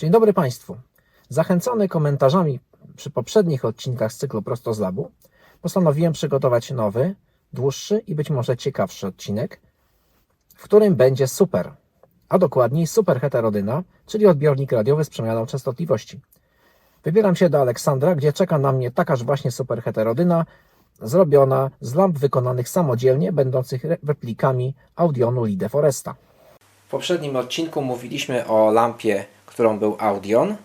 Dzień dobry Państwu. Zachęcony komentarzami przy poprzednich odcinkach z cyklu Prosto z Labu, postanowiłem przygotować nowy, dłuższy i być może ciekawszy odcinek, w którym będzie super, a dokładniej super heterodyna, czyli odbiornik radiowy z przemianą częstotliwości. Wybieram się do Aleksandra, gdzie czeka na mnie takaż właśnie super heterodyna, zrobiona z lamp wykonanych samodzielnie, będących re- replikami Audionu Lide Foresta. W poprzednim odcinku mówiliśmy o lampie, którą był Audion,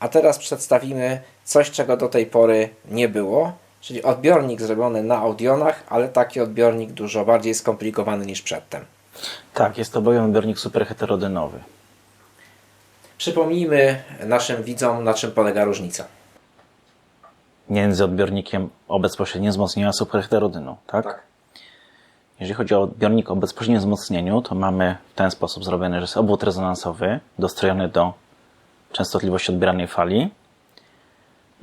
a teraz przedstawimy coś, czego do tej pory nie było, czyli odbiornik zrobiony na Audionach, ale taki odbiornik dużo bardziej skomplikowany niż przedtem. Tak, jest to bowiem odbiornik superheterodynowy. Przypomnijmy naszym widzom, na czym polega różnica. Między odbiornikiem o bezpośrednim wzmocnieniu a superheterodyną, tak? Jeżeli chodzi o odbiornik o bezpośrednim wzmocnieniu, to mamy w ten sposób zrobiony, że jest obwód rezonansowy dostrojony do częstotliwości odbieranej fali.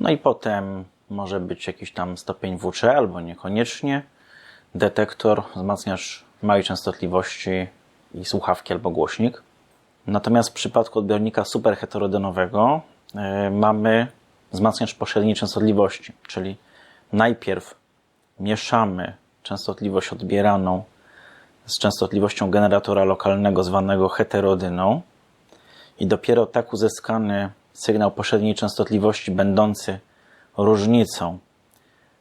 No i potem może być jakiś tam stopień WC albo niekoniecznie. Detektor, wzmacniacz małej częstotliwości i słuchawki albo głośnik. Natomiast w przypadku odbiornika superheterodynowego yy, mamy wzmacniacz pośredniej częstotliwości, czyli najpierw mieszamy częstotliwość odbieraną z częstotliwością generatora lokalnego zwanego heterodyną i dopiero tak uzyskany sygnał pośredniej częstotliwości będący różnicą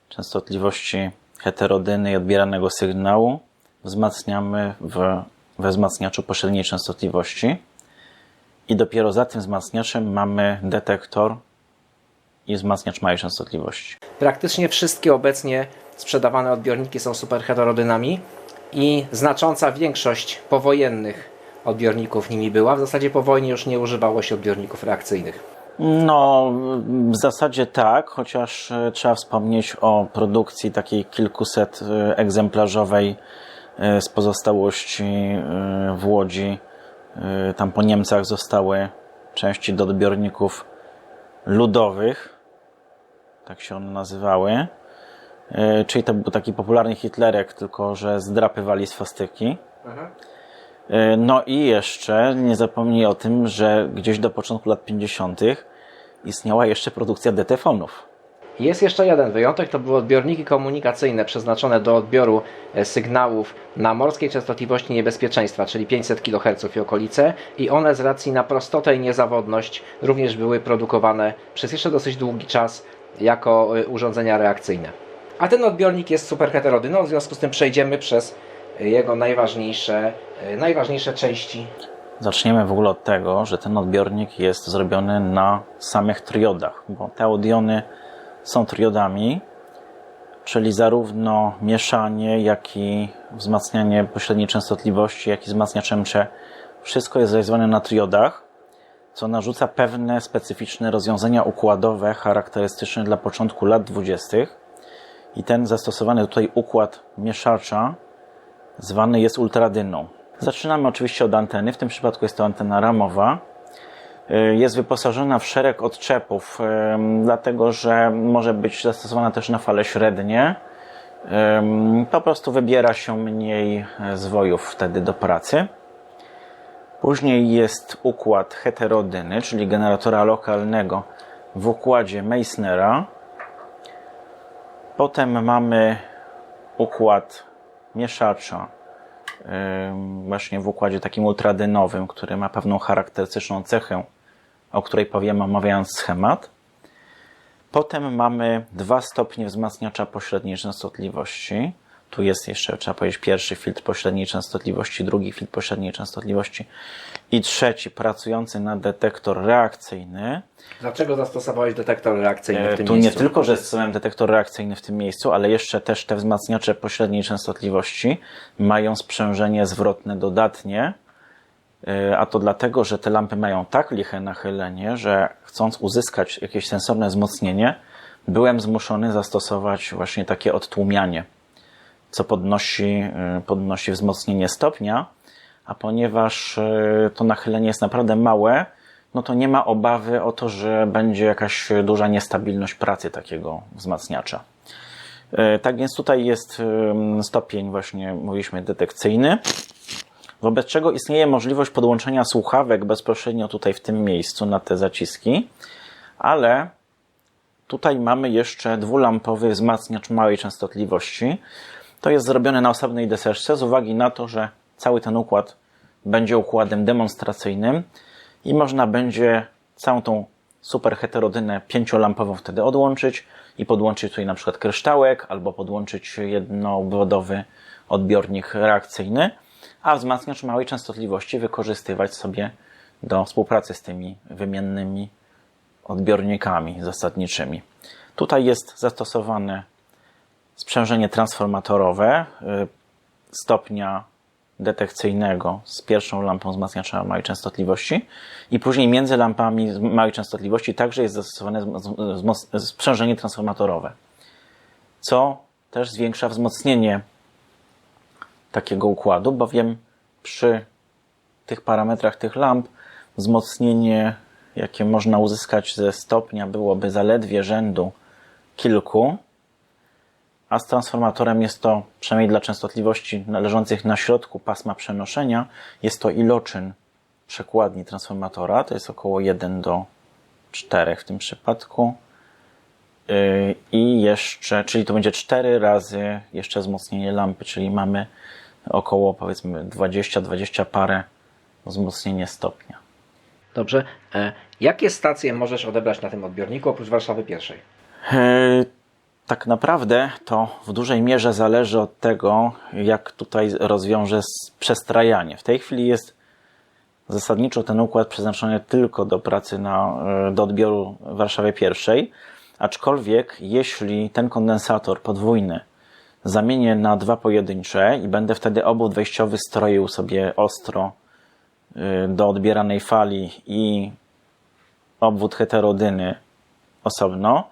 częstotliwości heterodyny i odbieranego sygnału wzmacniamy w, we wzmacniaczu pośredniej częstotliwości i dopiero za tym wzmacniaczem mamy detektor i wzmacniacz małej częstotliwości. Praktycznie wszystkie obecnie sprzedawane odbiorniki są superheterodynami i znacząca większość powojennych odbiorników nimi była. W zasadzie po wojnie już nie używało się odbiorników reakcyjnych. No, w zasadzie tak, chociaż e, trzeba wspomnieć o produkcji takiej kilkuset e, egzemplarzowej e, z pozostałości w Łodzi. Tam po Niemcach zostały części do odbiorników ludowych, tak się one nazywały. E, Czyli to był taki popularny Hitlerek, tylko że zdrapywali swastyki. E, No i jeszcze nie zapomnij o tym, że gdzieś do początku lat 50. istniała jeszcze produkcja detefonów. Jest jeszcze jeden wyjątek, to były odbiorniki komunikacyjne przeznaczone do odbioru e, sygnałów na morskiej częstotliwości niebezpieczeństwa, czyli 500 kHz i okolice i one z racji na prostotę i niezawodność również były produkowane przez jeszcze dosyć długi czas jako urządzenia reakcyjne. A ten odbiornik jest superheterodyną, w związku z tym przejdziemy przez e, jego najważniejsze, e, najważniejsze części. Zaczniemy w ogóle od tego, że ten odbiornik jest zrobiony na samych triodach, bo te audiony są triodami, czyli zarówno mieszanie, jak i wzmacnianie pośredniej częstotliwości, jak i wzmacniacz wszystko jest zrealizowane na triodach, co narzuca pewne specyficzne rozwiązania układowe charakterystyczne dla początku lat 20. I ten zastosowany tutaj układ mieszacza zwany jest ultradyną. Zaczynamy oczywiście od anteny. W tym przypadku jest to antena ramowa. Y, Jest wyposażona w szereg odczepów, dlatego że może być zastosowana też na fale średnie. Po prostu wybiera się mniej e, zwojów wtedy do pracy. Później jest układ heterodyny, czyli generatora lokalnego w układzie Meissnera. Potem mamy układ mieszacza właśnie w układzie takim ultradynowym, który ma pewną charakterystyczną cechę, o której powiemy omawiając schemat. Potem mamy dwa stopnie wzmacniacza pośredniej częstotliwości. Tu jest jeszcze, trzeba powiedzieć, pierwszy filtr pośredniej częstotliwości, drugi filtr pośredniej częstotliwości i trzeci pracujący na detektor reakcyjny. Dlaczego zastosowałeś detektor reakcyjny w E, tym Tu miejscu? nie tylko, że stosowałem detektor reakcyjny w tym miejscu, ale jeszcze też te wzmacniacze pośredniej częstotliwości mają sprzężenie zwrotne dodatnie, E, a to dlatego, że te lampy mają tak liche nachylenie, że chcąc uzyskać jakieś sensowne wzmocnienie, byłem zmuszony zastosować właśnie takie odtłumianie, co podnosi, e, podnosi wzmocnienie stopnia, a ponieważ e, to nachylenie jest naprawdę małe, no to nie ma obawy o to, że będzie jakaś duża niestabilność pracy takiego wzmacniacza. E, Tak więc tutaj jest stopień właśnie, mówiliśmy, detekcyjny. wobec czego istnieje możliwość podłączenia słuchawek bezpośrednio tutaj w tym miejscu na te zaciski, ale tutaj mamy jeszcze dwulampowy wzmacniacz małej częstotliwości. To jest zrobione na osobnej deseczce z uwagi na to, że cały ten układ będzie układem demonstracyjnym i można będzie całą tą super heterodynę pięciolampową wtedy odłączyć i podłączyć tutaj na przykład kryształek albo podłączyć jednoobwodowy odbiornik reakcyjny, a wzmacniacz małej częstotliwości wykorzystywać sobie do współpracy z tymi wymiennymi odbiornikami zasadniczymi. Tutaj jest zastosowane sprzężenie transformatorowe y, stopnia detekcyjnego z pierwszą lampą wzmacniacza małej częstotliwości i później między lampami małej częstotliwości także jest zastosowane sprzężenie transformatorowe, co też zwiększa wzmocnienie takiego układu, bowiem przy tych parametrach tych lamp wzmocnienie, jakie można uzyskać ze stopnia, byłoby zaledwie rzędu kilku, a z transformatorem jest to, przynajmniej dla częstotliwości należących na środku pasma przenoszenia, jest to iloczyn przekładni transformatora, to jest około 1 do 4 w tym przypadku. Yy, I jeszcze, czyli to będzie 4 razy jeszcze wzmocnienie lampy, czyli mamy około powiedzmy 20-20 parę wzmocnienie stopnia. Dobrze. E, jakie stacje możesz odebrać na tym odbiorniku oprócz Warszawy pierwszej? E, Tak naprawdę to w dużej mierze zależy od tego, jak tutaj rozwiąże przestrajanie. W tej chwili jest zasadniczo ten układ przeznaczony tylko do pracy na, e, do odbioru w Warszawie pierwszej, aczkolwiek jeśli ten kondensator podwójny zamienię na dwa pojedyncze i będę wtedy obwód wejściowy stroił sobie ostro y, do odbieranej fali i obwód heterodyny osobno,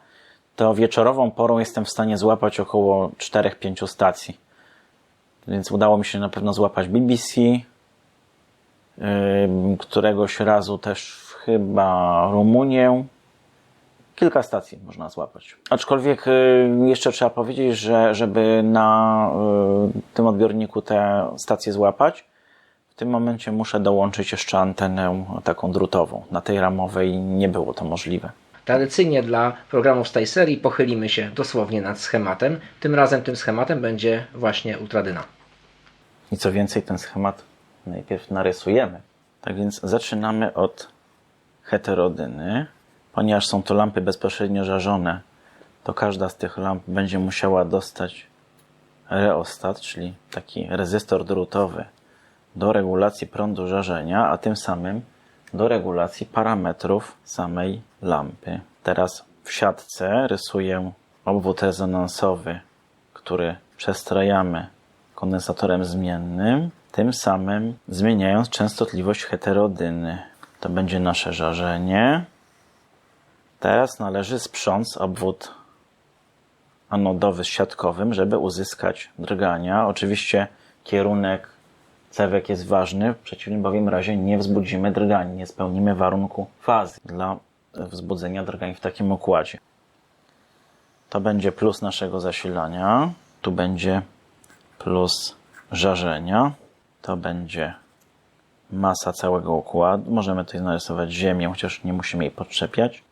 to wieczorową porą jestem w stanie złapać około 4-5 stacji. Więc udało mi się na pewno złapać BBC, któregoś razu też chyba Rumunię. Kilka stacji można złapać. Aczkolwiek jeszcze trzeba powiedzieć, że żeby na y, tym odbiorniku te stacje złapać, w tym momencie muszę dołączyć jeszcze antenę taką drutową. Na tej ramowej nie było to możliwe. Tradycyjnie dla programów z tej serii pochylimy się dosłownie nad schematem. Tym razem tym schematem będzie właśnie ultradyna. I co więcej, ten schemat najpierw narysujemy. Tak więc zaczynamy od heterodyny. Ponieważ są to lampy bezpośrednio żarzone, to każda z tych lamp będzie musiała dostać reostat, czyli taki rezystor drutowy do regulacji prądu żarzenia, a tym samym do regulacji parametrów samej lampy. Teraz w siatce rysuję obwód rezonansowy, który przestrajamy kondensatorem zmiennym, tym samym zmieniając częstotliwość heterodyny. To będzie nasze żarzenie. Teraz należy sprząc obwód anodowy z siatkowym, żeby uzyskać drgania. Oczywiście kierunek cewek jest ważny, w przeciwnym bowiem razie nie wzbudzimy drgań, nie spełnimy warunku fazy dla wzbudzenia drgań w takim układzie. To będzie plus naszego zasilania, tu będzie plus żarzenia, to będzie masa całego układu. Możemy tutaj narysować ziemię, chociaż nie musimy jej podczepiać.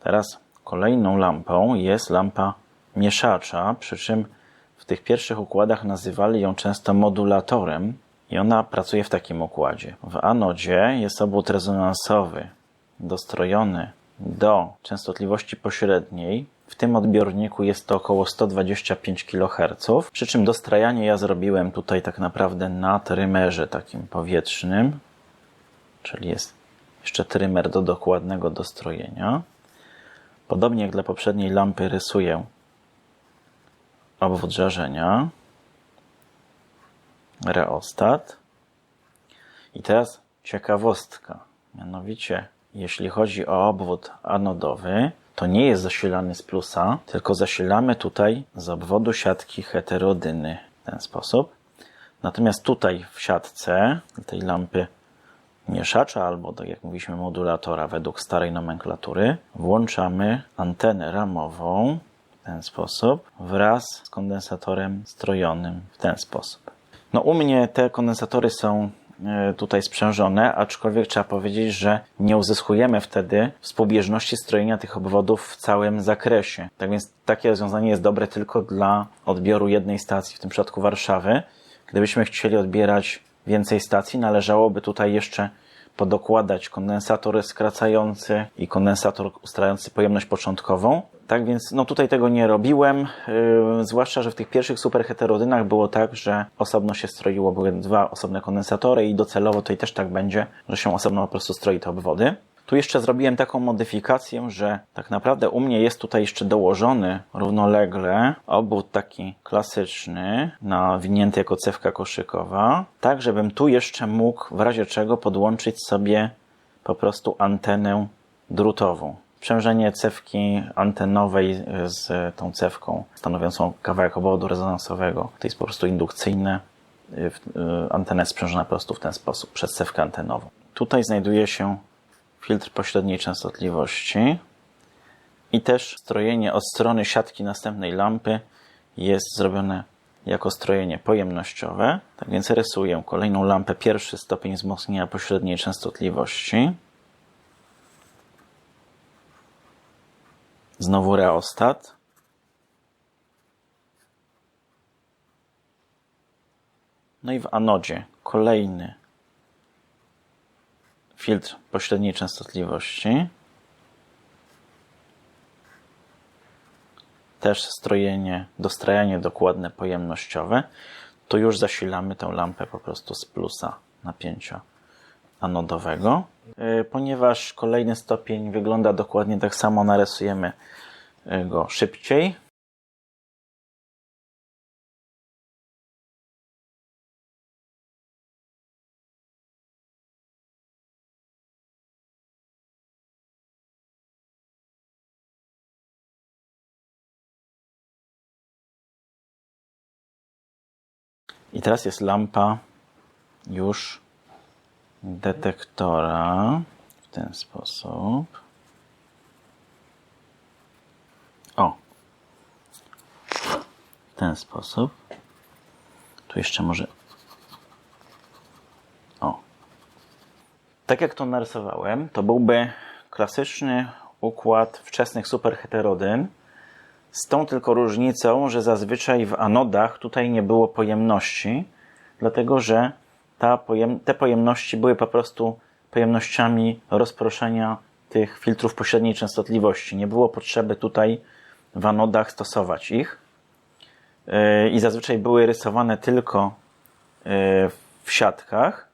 Teraz kolejną lampą jest lampa mieszacza, przy czym w tych pierwszych układach nazywali ją często modulatorem i ona pracuje w takim układzie. W anodzie jest obwód rezonansowy dostrojony do częstotliwości pośredniej. W tym odbiorniku jest to około 125 kHz, przy czym dostrajanie ja zrobiłem tutaj tak naprawdę na trymerze takim powietrznym, czyli jest jeszcze trymer do dokładnego dostrojenia. Podobnie jak dla poprzedniej lampy rysuję obwód żarzenia, reostat. I teraz ciekawostka. Mianowicie, jeśli chodzi o obwód anodowy, to nie jest zasilany z plusa, tylko zasilamy tutaj z obwodu siatki heterodyny w ten sposób. Natomiast tutaj w siatce tej lampy mieszacza albo, tak jak mówiliśmy, modulatora według starej nomenklatury, włączamy antenę ramową w ten sposób wraz z kondensatorem strojonym w ten sposób. No u mnie te kondensatory są e, tutaj sprzężone, aczkolwiek trzeba powiedzieć, że nie uzyskujemy wtedy współbieżności strojenia tych obwodów w całym zakresie. Tak więc takie rozwiązanie jest dobre tylko dla odbioru jednej stacji, w tym przypadku Warszawy. Gdybyśmy chcieli odbierać więcej stacji, należałoby tutaj jeszcze podokładać kondensator skracający i kondensator ustalający pojemność początkową. Tak więc no tutaj tego nie robiłem, yy, zwłaszcza, że w tych pierwszych superheterodynach było tak, że osobno się stroiło, były dwa osobne kondensatory i docelowo tutaj też tak będzie, że się osobno po prostu stroi te obwody. Tu jeszcze zrobiłem taką modyfikację, że tak naprawdę u mnie jest tutaj jeszcze dołożony równolegle obwód taki klasyczny, nawinięty jako cewka koszykowa, tak żebym tu jeszcze mógł w razie czego podłączyć sobie po prostu antenę drutową. Sprzężenie cewki antenowej z tą cewką stanowiącą kawałek obwodu rezonansowego to jest po prostu indukcyjne. Y, y, Antena jest sprzężona po prostu w ten sposób przez cewkę antenową. Tutaj znajduje się filtr pośredniej częstotliwości i też strojenie od strony siatki następnej lampy jest zrobione jako strojenie pojemnościowe. Tak więc rysuję kolejną lampę, pierwszy stopień wzmocnienia pośredniej częstotliwości. Znowu reostat. No i w anodzie kolejny filtr pośredniej częstotliwości. Też strojenie, dostrajanie dokładne pojemnościowe. Tu już zasilamy tę lampę po prostu z plusa napięcia anodowego. Yy, Ponieważ kolejny stopień wygląda dokładnie tak samo, narysujemy yy, go szybciej. I teraz jest lampa już detektora w ten sposób. O. W ten sposób. Tu jeszcze może. O. Tak jak to narysowałem, to byłby klasyczny układ wczesnych superheterodyn. Z tą tylko różnicą, że zazwyczaj w anodach tutaj nie było pojemności, dlatego że ta pojem, te pojemności były po prostu pojemnościami rozproszenia tych filtrów pośredniej częstotliwości. Nie było potrzeby tutaj w anodach stosować ich. Yy, I zazwyczaj były rysowane tylko yy, w siatkach.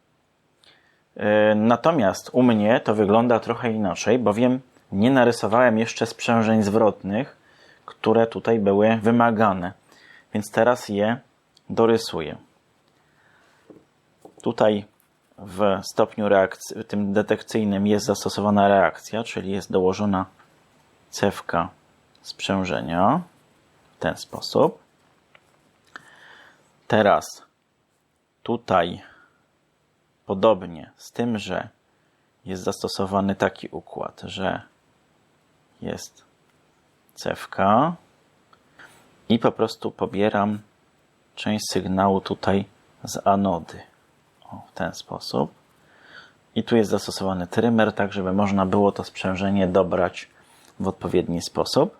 Yy, Natomiast u mnie to wygląda trochę inaczej, bowiem nie narysowałem jeszcze sprzężeń zwrotnych, które tutaj były wymagane. Więc teraz je dorysuję. Tutaj w stopniu reakcji, tym detekcyjnym jest zastosowana reakcja, czyli jest dołożona cewka sprzężenia w ten sposób. Teraz tutaj podobnie, z tym, że jest zastosowany taki układ, że jest cewka i po prostu pobieram część sygnału tutaj z anody. O, w ten sposób. I tu jest zastosowany trymer, tak żeby można było to sprzężenie dobrać w odpowiedni sposób.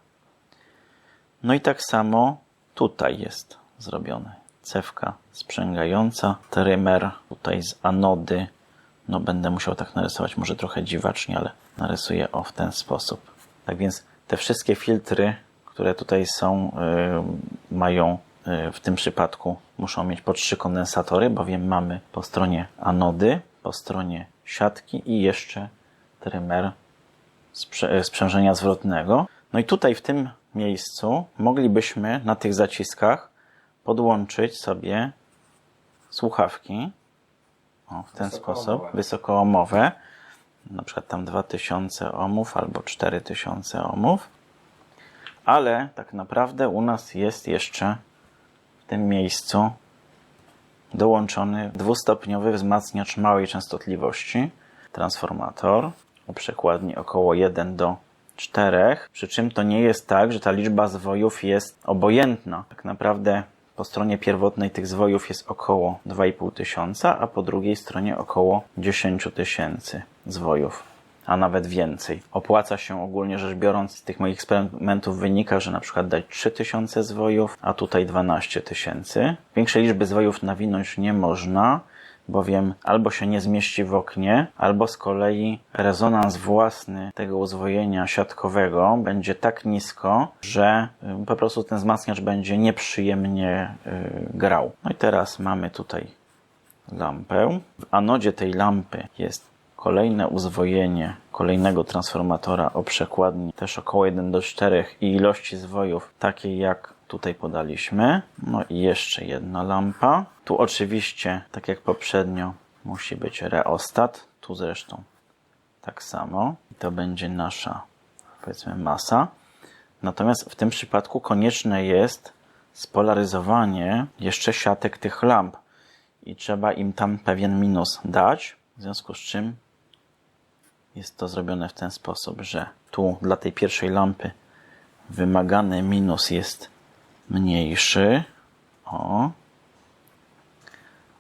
No i tak samo tutaj jest zrobione. Cewka sprzęgająca, trymer tutaj z anody. No będę musiał tak narysować, może trochę dziwacznie, ale narysuję o w ten sposób. Tak więc te wszystkie filtry, które tutaj są, yy, mają w tym przypadku muszą mieć po trzy kondensatory, bowiem mamy po stronie anody, po stronie siatki i jeszcze trymer sprze- sprzężenia zwrotnego. No i tutaj w tym miejscu moglibyśmy na tych zaciskach podłączyć sobie słuchawki. O, w ten sposób, wysokoomowe, na przykład tam 2000 ohmów albo 4000 ohmów, ale tak naprawdę u nas jest jeszcze tym miejscu dołączony dwustopniowy wzmacniacz małej częstotliwości, transformator o przekładni około 1 do 4, przy czym to nie jest tak, że ta liczba zwojów jest obojętna. Tak naprawdę po stronie pierwotnej tych zwojów jest około 2,5 tysiąca, a po drugiej stronie około 10 tysięcy zwojów, a nawet więcej. Opłaca się ogólnie rzecz biorąc, z tych moich eksperymentów wynika, że na przykład dać 3000 zwojów, a tutaj 12 tysięcy. Większej liczby zwojów nawinąć nie można, bowiem albo się nie zmieści w oknie, albo z kolei rezonans własny tego uzwojenia siatkowego będzie tak nisko, że y, po prostu ten wzmacniacz będzie nieprzyjemnie y, grał. No i teraz mamy tutaj lampę. W anodzie tej lampy jest kolejne uzwojenie kolejnego transformatora o przekładni też około 1 do 4 i ilości zwojów takiej jak tutaj podaliśmy. No i jeszcze jedna lampa. Tu oczywiście, tak jak poprzednio, musi być reostat. Tu zresztą tak samo. I to będzie nasza, powiedzmy, masa. Natomiast w tym przypadku konieczne jest spolaryzowanie jeszcze siatek tych lamp i trzeba im tam pewien minus dać, w związku z czym jest to zrobione w ten sposób, że tu dla tej pierwszej lampy wymagany minus jest mniejszy. O.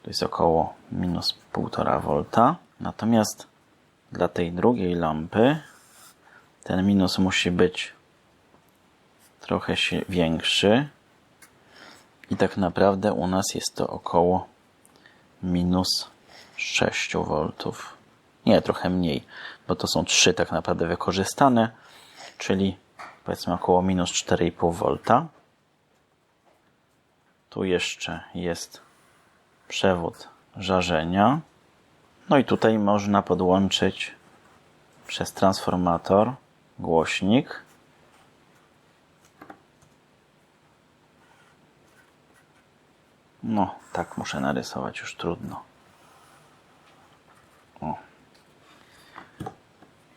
To jest około minus 1,5 V. Natomiast dla tej drugiej lampy ten minus musi być trochę większy. I tak naprawdę u nas jest to około minus 6 V. Nie, trochę mniej, bo to są trzy tak naprawdę wykorzystane, czyli powiedzmy około minus 4,5 V. Tu jeszcze jest przewód żarzenia. No i tutaj można podłączyć przez transformator głośnik. No, tak muszę narysować, już trudno.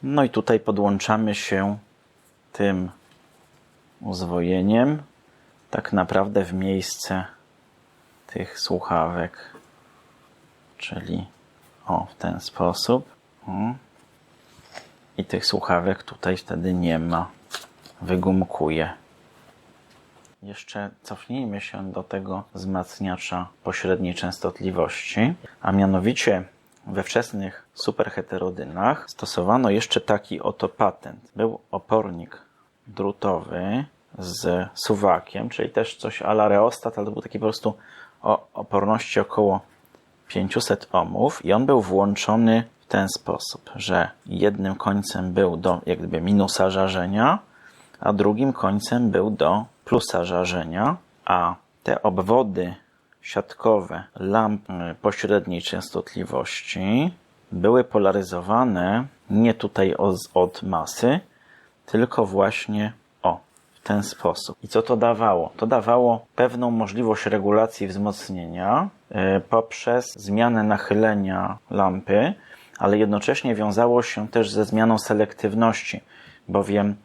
No i tutaj podłączamy się tym uzwojeniem tak naprawdę w miejsce tych słuchawek. Czyli o, w ten sposób. I tych słuchawek tutaj wtedy nie ma. Wygumkuje. Jeszcze cofnijmy się do tego wzmacniacza pośredniej częstotliwości, a mianowicie we wczesnych superheterodynach stosowano jeszcze taki oto patent. Był opornik drutowy z suwakiem, czyli też coś ala reostat, ale to był taki po prostu o oporności około 500 ohmów i on był włączony w ten sposób, że jednym końcem był do jak gdyby minusa żarzenia, a drugim końcem był do plusa żarzenia, a te obwody siatkowe lamp pośredniej częstotliwości były polaryzowane nie tutaj od, od masy, tylko właśnie o w ten sposób. I co to dawało? To dawało pewną możliwość regulacji wzmocnienia y, poprzez zmianę nachylenia lampy, ale jednocześnie wiązało się też ze zmianą selektywności, bowiem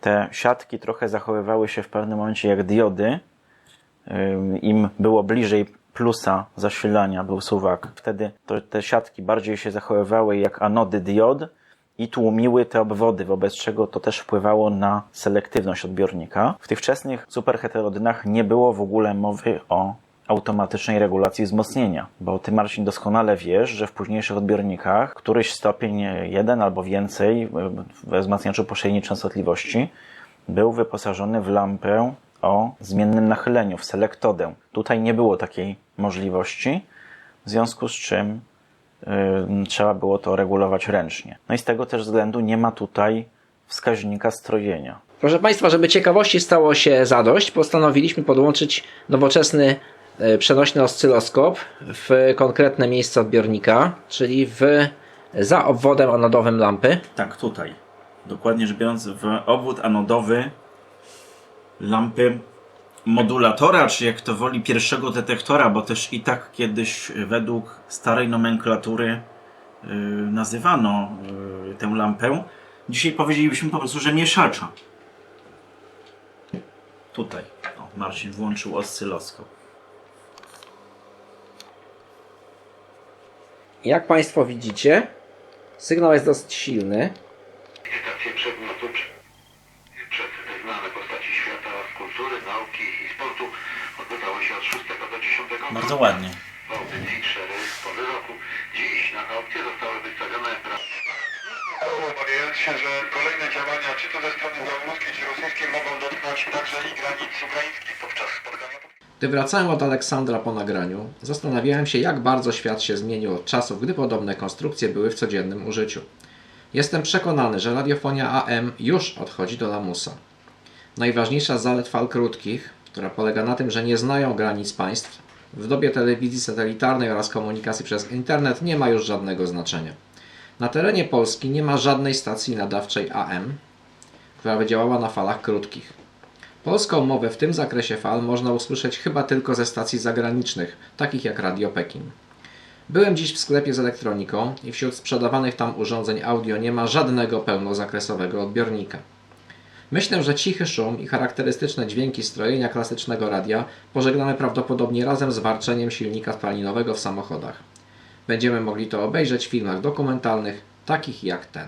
te siatki trochę zachowywały się w pewnym momencie jak diody. Im było bliżej plusa zasilania był suwak, wtedy to, te siatki bardziej się zachowywały jak anody diod i tłumiły te obwody, wobec czego to też wpływało na selektywność odbiornika. W tych wczesnych superheterodynach nie było w ogóle mowy o automatycznej regulacji wzmocnienia, bo ty Marcin doskonale wiesz, że w późniejszych odbiornikach któryś stopień jeden albo więcej we wzmacniaczu pośredniej częstotliwości był wyposażony w lampę o zmiennym nachyleniu, w selektodę. Tutaj nie było takiej możliwości, w związku z czym yy, trzeba było to regulować ręcznie. No i z tego też względu nie ma tutaj wskaźnika strojenia. Proszę Państwa, żeby ciekawości stało się zadość, postanowiliśmy podłączyć nowoczesny e, przenośny oscyloskop w konkretne miejsce odbiornika, czyli w, za obwodem anodowym lampy. Tak, tutaj. Dokładnie rzecz biorąc, w obwód anodowy lampy modulatora, czy jak to woli, pierwszego detektora, bo też i tak kiedyś według starej nomenklatury yy, nazywano yy, tę lampę. Dzisiaj powiedzielibyśmy po prostu, że mieszacza. Tutaj. O, Marcin włączył oscyloskop. Jak Państwo widzicie, sygnał jest dosyć silny. stację przedmiotu przed, przed znane postaci świata kultury, nauki i sportu odbywały się od 6 do 10 Bardzo ładnie. W audycji Cztery pory roku. Dziś na aukcję zostały wystawione Obawiając się, że kolejne działania, czy to ze strony białoruskiej, czy rosyjskiej, mogą dotknąć także i granic ukraińskich podczas spotkania. Gdy wracałem od Aleksandra po nagraniu, zastanawiałem się, jak bardzo świat się zmienił od czasów, gdy podobne konstrukcje były w codziennym użyciu. Jestem przekonany, że radiofonia AM już odchodzi do lamusa. Najważniejsza z zalet fal krótkich, która polega na tym, że nie znają granic państw, w dobie telewizji satelitarnej oraz komunikacji przez internet nie ma już żadnego znaczenia. Na terenie Polski nie ma żadnej stacji nadawczej AM, która by działała na falach krótkich. Polską mowę w tym zakresie fal można usłyszeć chyba tylko ze stacji zagranicznych, takich jak Radio Pekin. Byłem dziś w sklepie z elektroniką i wśród sprzedawanych tam urządzeń audio nie ma żadnego pełnozakresowego odbiornika. Myślę, że cichy szum i charakterystyczne dźwięki strojenia klasycznego radia pożegnamy prawdopodobnie razem z warczeniem silnika spalinowego w samochodach. Będziemy mogli to obejrzeć w filmach dokumentalnych, takich jak ten.